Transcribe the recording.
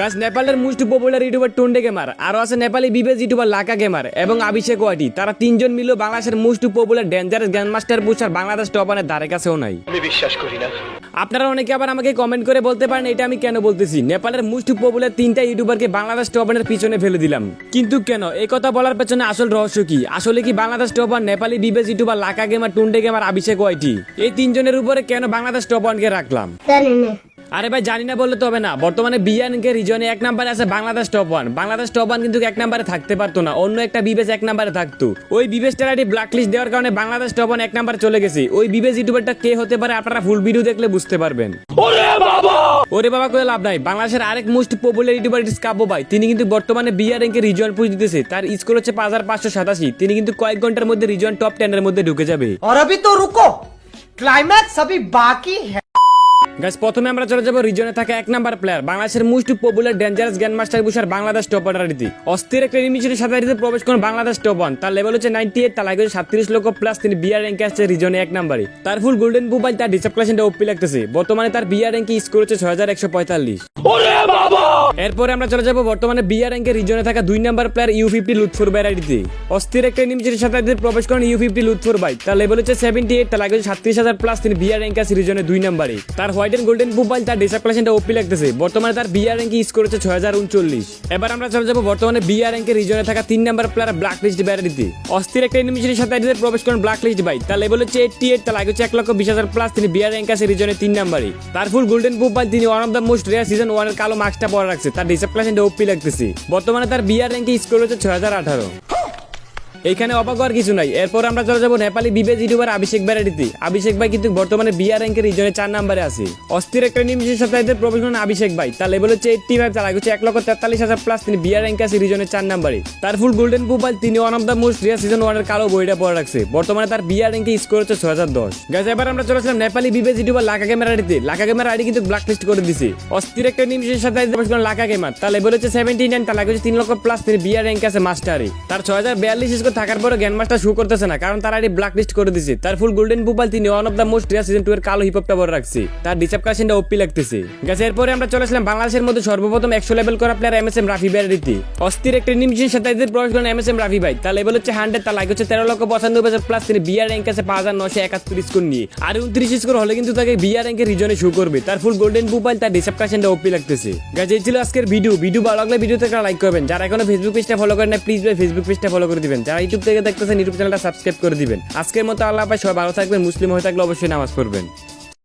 গাছ নেপালের most popular YouTuber Tunde gamer আরও আছে নেপালি বিবেজ ইউটিউবার লাকা গেমার এবং অভিষেক ওয়াটি। তারা তিনজন মিলেও বাংলাদেশের most popular dangerous grand master পুষার বাংলাদেশ টপানের ধারে কাছেও নাই। আমি বিশ্বাস করি না। আপনারা অনেকে আবার আমাকে কমেন্ট করে বলতে পারেন এটা আমি কেন বলতেছি? নেপালের মোস্ট পপুলার তিনটা ইউটিউবারকে বাংলাদেশ টপানের পিছনে ফেলে দিলাম। কিন্তু কেন? এই কথা বলার পেছনে আসল রহস্য কি? আসলে কি Bangladesh topper Nepali বিবেজ YouTuber Laka gamer Tunde gamer Abhishek ওয়াইটি এই তিনজনের উপরে কেন বাংলাদেশ টপানকে রাখলাম? আরে ভাই জানি না বললে তো হবে না বর্তমানে বিয়ানকে রিজনে এক নাম্বারে আছে Bangladesh top one Bangladesh top one কিন্তু এক নাম্বারে থাকতে পারতো না অন্য একটা বিবেশ এক নাম্বারে থাকতো ওই বিবেশ টেরাটি ব্ল্যাক লিস্ট দেওয়ার কারণে বাংলাদেশ টপ ওয়ান এক নাম্বারে চলে গেছে ওই বিবেশ ইউটিউবারটা কে হতে পারে আপনারা ফুল ভিডিও দেখলে বুঝতে পারবেন ওরে বাবা করে লাভ নাই বাংলাদেশের আরেক মোস্ট পপুলার ইউটিউবার ইট কাব্য ভাই তিনি কিন্তু বর্তমানে বিয়ার র্যাঙ্কে রিজন পুজ দিতেছে তার স্কোর হচ্ছে পাঁচ হাজার পাঁচশো সাতাশি তিনি কিন্তু কয়েক ঘন্টার মধ্যে রিজন টপ টেনের মধ্যে ঢুকে যাবে और अभी तो रुको क्लाइमैक्स अभी बाकी है গাইস প্রথমে আমরা চলে যাব রিজনে থাকা এক নাম্বার প্লেয়ার বাংলাদেশের most popular dangerous grand master বুসার Bangladesh top রীতি অস্থির একটা এনিমিশনের সাথে রীতি প্রবেশ করেন বাংলাদেশ টপ ওয়ান তার লেভেল হচ্ছে নাইনটি এইট তার লাগে সাতত্রিশ লক্ষ প্লাস তিনি বিয়ার র্যাঙ্কে আসছে রিজনে এক নাম্বারে তার ফুল গোল্ডেন বুবাই তার ডিসপ্লেশনটা ওপি লাগতেছে। বর্তমানে তার বিয়ার র্যাঙ্কে স্কোর হচ্ছে ছয় হাজার একশো পঁয়তাল্লিশ। এরপরে আমরা চলে যাব বর্তমানে বিয়ার র্যাঙ্কে রিজনে থাকা দুই number player U fifty Lutfur আইডিতে অস্থির একটা এনিমিশনের সাথে এটিতে প্রবেশ করেন ইউ ফিফটি লুৎফুর বাই তার লেভেল হচ্ছে সেভেন্টি এইট তার লাগে সাতত্রিশ হাজার প্লাস তিনি বিয়ার র্যাঙ্কে আছে রিজনে দুই নাম্বারে। তার হোয়াইট এন্ড গোল্ডেন মোবাইল তার ডিসপ্লেশনটা ওপি লাগতেছে। বর্তমানে তার বিয়ার র্যাঙ্কে স্কোর হচ্ছে ছয় হাজার উনচল্লিশ। এবার আমরা চলে যাব বর্তমানে বিয়ার র্যাঙ্কে রিজনে থাকা তিন নাম্বার প্লেয়ার ব্ল্যাক লিস্ট ব্যারাডিতে অস্থির একটা এনিমিশনের সাথে এটিতে প্রবেশ করেন ব্ল্যাক লিস্ট বাই তার লেভেল হচ্ছে এইটটি এইট তার লাগে হচ্ছে এক লক্ষ বিশ হাজার প্লাস তিনি বিয়ার র্যাঙ্ক আছে রিজনে তিন নাম্বারে। তার ফুল গোল্ডেন মোবাইল তিনি one of the most rare season ওয়ানের কালো মাস্কটা পরে রাখছে, তার ডিসিপ্লিন ওপি লাগতেছে। বর্তমানে তার বিয়ার র্যাঙ্কে স্কোর হচ্ছে ছয় হাজার আঠারো। এইখানে অবাক হওয়ার কিছু নাই। এরপর আমরা চলে যাব নেপালি বিবেজ ইউটিউবার অভিষেক ব্যারাডিতে অভিষেক ভাই কিন্তু বর্তমানে বিআর র্যাঙ্কের রিজনে চার নাম্বারে আছে। অস্থির একটা সাথে এদের প্রবেশ করেন অভিষেক ভাই। তার লেভেল হচ্ছে এইটটি ফাইভ তার আগে হচ্ছে এক লক্ষ তেতাল্লিশ হাজার প্লাস তিনি বিআর র্যাঙ্কে আছে রিজনের চার নাম্বারে তার ফুল গোল্ডেন মোবাইল তিনি one of the most rare season ওয়ানের কালো বইটা পরে রাখছে। বর্তমানে তার বিআর র্যাঙ্কে স্কোর হচ্ছে ছয় হাজার দশ। গাছ এবার আমরা চলেছিলাম নেপালি বিবেজ ইউটিউবার লাকা গেমার আইডিতে। লাকা গেমার আইডি কিন্তু ব্ল্যাক লিস্ট করে দিছে। অস্থির একটা সাথে এদের প্রবেশ করেন লাকা গেমার তার লেভেল হচ্ছে সেভেন্টি নাইন তার লাগে হচ্ছে তিন লক্ষ প্লাস তিনি বিআর র্যাঙ্কে আছে মাস্টারে তার ছয় হাজার বিয়াল্লিশ স্কোর থাকার পরে জ্ঞান মাস্টার শো করতেছে না, কারণ তার ব্ল্যাক লিস্ট করে দিছে। তার ফুল গোল্ডেন মোবাইল তিনি one of the most rare season two এর কালো হিপহপটা বড় রাখছে। তার ডিসেপকাশনটা ওপি লাগতেছে। গেছে এরপরে আমরা চলেছিলাম বাংলাদেশের মধ্যে সর্বপ্রথম একশো লেভেল করা player M S M Rafi ব্যারিতে অস্থির একটা নিমিশের সাথে এদের প্রবেশ করেন এম এস এম রাফি ভাই। তার লেভেল হচ্ছে হান্ড্রেড তার লাগে হচ্ছে তেরো লক্ষ পঁচানব্বই হাজার প্লাস তিনি বিআর র্যাঙ্ক আছে পাঁচ হাজার নশো একাত্তর স্কোর নিয়ে। আর উনত্রিশ স্কোর হলে কিন্তু তাকে বিআর র্যাঙ্কের রিজনে শো করবে। তার ফুল গোল্ডেন মোবাইল তার ডিসেপকাশনটা ওপি লাগতেছে। গাছ এই ছিল আজকের ভিডিও ভিডিও ভালো লাগলে ভিডিওতে লাইক করবেন। যারা এখনও ফেসবুক পেজটা ফলো করেন না প্লিজ ভাই ফেসবুক পেজটা ফলো করে দিবেন। যারা ইউটিউব থেকে দেখতেছেন, ইউটিউব চ্যানেলটা সাবস্ক্রাইব করে দিবেন। আজকের মতো আল্লাহ ভাই সবাই ভালো থাকবেন, মুসলিম হয়ে থাকলে অবশ্যই নামাজ পড়বেন।